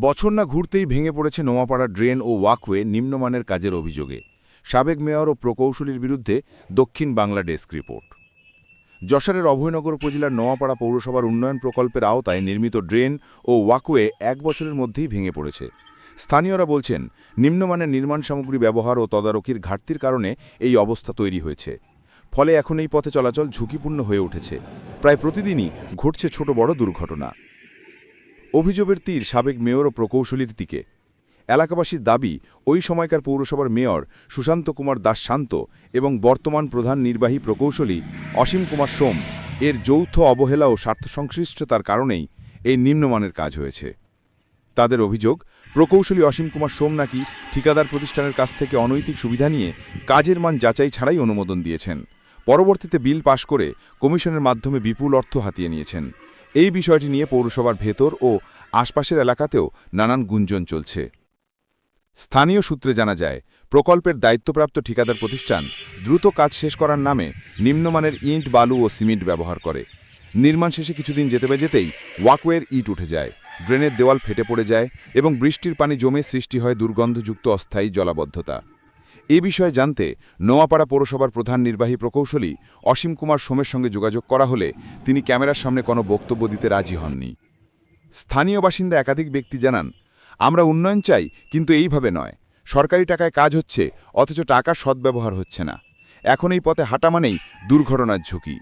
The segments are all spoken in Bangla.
বছর না ঘুরতেই ভেঙে পড়েছে নোয়াপাড়া ড্রেন ও ওয়াকওয়ে নিম্নমানের কাজের অভিযোগে। সাবেক মেয়র ও প্রকৌশলীর বিরুদ্ধে দক্ষিণ বাংলা ডেস্ক রিপোর্ট। যশোরের অভয়নগর উপজেলার নোয়াপাড়া পৌরসভার উন্নয়ন প্রকল্পের আওতায় নির্মিত ড্রেন ও ওয়াকওয়ে এক বছরের মধ্যেই ভেঙে পড়েছে। স্থানীয়রা বলছেন, নিম্নমানের নির্মাণ সামগ্রী ব্যবহার ও তদারকির ঘাটতির কারণে এই অবস্থা তৈরি হয়েছে। ফলে এখন এই পথে চলাচল ঝুঁকিপূর্ণ হয়ে উঠেছে। প্রায় প্রতিদিনই ঘটছে ছোট বড় দুর্ঘটনা। অভিযোগের তীর সাবেক মেয়র ও প্রকৌশলীর দিকে। এলাকাবাসীর দাবি, ওই সময়কার পৌরসভার মেয়র সুশান্ত কুমার দাস শান্ত এবং বর্তমান প্রধান নির্বাহী প্রকৌশলী অসীম কুমার সোম এর যৌথ অবহেলা ও স্বার্থসংশ্লিষ্টতার কারণেই এই নিম্নমানের কাজ হয়েছে। তাদের অভিযোগ, প্রকৌশলী অসীম কুমার সোম নাকি ঠিকাদার প্রতিষ্ঠানের কাছ থেকে অনৈতিক সুবিধা নিয়ে কাজের মান যাচাই ছাড়াই অনুমোদন দিয়েছেন। পরবর্তীতে বিল পাশ করে কমিশনের মাধ্যমে বিপুল অর্থ হাতিয়ে নিয়েছেন। এই বিষয়টি নিয়ে পৌরসভার ভেতর ও আশপাশের এলাকাতেও নানান গুঞ্জন চলছে। স্থানীয় সূত্রে জানা যায়, প্রকল্পের দায়িত্বপ্রাপ্ত ঠিকাদার প্রতিষ্ঠান দ্রুত কাজ শেষ করার নামে নিম্নমানের ইট, বালু ও সিমেন্ট ব্যবহার করে। নির্মাণ শেষে কিছুদিন যেতে যেতেই ওয়াকওয়ের ইট উঠে যায়, ড্রেনের দেওয়াল ফেটে পড়ে যায় এবং বৃষ্টির পানি জমে সৃষ্টি হয় দুর্গন্ধযুক্ত অস্থায়ী জলাবদ্ধতা। এ বিষয়ে জানতে নোয়াপাড়া পৌরসভার প্রধান নির্বাহী প্রকৌশলী অসীম কুমার সোমের সঙ্গে যোগাযোগ করা হলে তিনি ক্যামেরার সামনে কোনো বক্তব্য দিতে রাজি হননি। স্থানীয় বাসিন্দা একাধিক ব্যক্তি জানান, আমরা উন্নয়ন চাই, কিন্তু এইভাবে নয়। সরকারি টাকায় কাজ হচ্ছে, অথচ টাকার সদ্ব্যবহার হচ্ছে না। এখন এই পথে হাঁটা মানেই দুর্ঘটনার ঝুঁকি।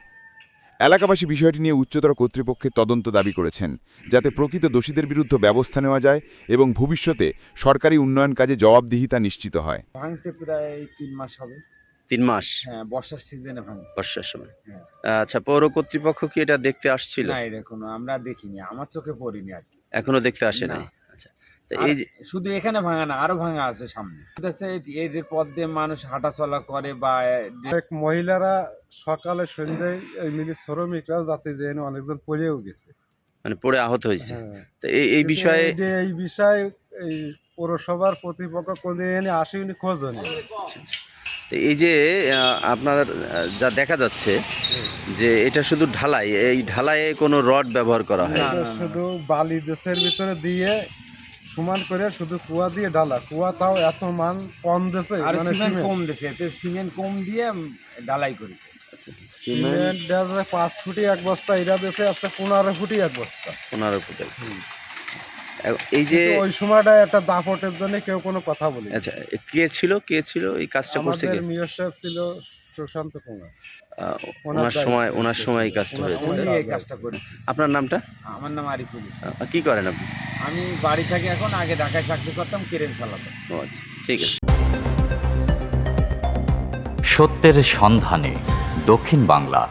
এলাকাবাসী বিষয়টি নিয়ে উচ্চতর কর্তৃপক্ষের তদন্ত দাবি করেছেন যাতে প্রকৃত দোষীদের বিরুদ্ধে ব্যবস্থা নেওয়া যায় এবং ভবিষ্যতে সরকারি উন্নয়ন কাজে জবাবদিহিতা নিশ্চিত হয়। ভাঙছে প্রায় তিন মাস হবে। তিন মাস? হ্যাঁ বর্ষার সিজনে ভাঙছে। বর্ষার সময়? হ্যাঁ। আচ্ছা পৌর কর্তৃপক্ষ কি এটা দেখতে আসছিল? না এটা কোনো আমরা দেখিনি আমার চোখে পড়িনি আর কি। এখনও দেখতে আসে না। শুধু এখানে ভাঙা না আরও ভাঙা আছে সামনে। এর পথ দিয়ে মানুষ হাঁটাচলা করে বা এক মহিলারা সকালে সন্ধ্যায় এই মিলি শ্রমিকরাও যাতে যে অনেকজন পড়েও গেছে। মানে পড়ে আহত হয়েছে। হ্যাঁ। তো এই এই বিষয়ে এই বিষয়ে এই পৌরসভার প্রতিপক্ষ কোনদিন আসেনি খোঁজও নেই তো এই যে আপনার যা দেখা যাচ্ছে যে এটা শুধু ঢালাই এই ঢালাইয়ে কোনো রড ব্যবহার করা হয়? শুধু বালি দেশের ভিতরে দিয়ে সমান করে শুধু কুয়া দিয়ে ডালা। কুয়া তাও এত মান কম দেশে আর মানে সিমেন্ট কম দিছে এতে সিমেন্ট কম দিয়ে ঢালাই করেছে। আচ্ছা, সিমেন্ট দেওয়া পাঁচ ফুটি এক বস্তা এরা দেশে আছে পনেরো ফুটি এক বস্তা। পনেরো ফুটের এ- এই যে ওই সময়টা একটা দাপটের জন্য কেউ কোনো কথা বলি আচ্ছা কে ছিল কে ছিল এই কাজটা করছে কে? মেয়র সাহেব ছিল সুশান্ত কুমার। আহ, ওনার সময় ওনার সময় এই কাজটা হয়েছে। এই কাজটা করেছে। আপনার নামটা? আমার নাম আরিফুল কি করেন আপনি? আমি বাড়ি থাকি এখন আগে ঢাকায় চাকরি করতাম কেরেন চালাতাম ও আচ্ছা ঠিক আছে। সত্যের সন্ধানে দক্ষিণ বাংলা।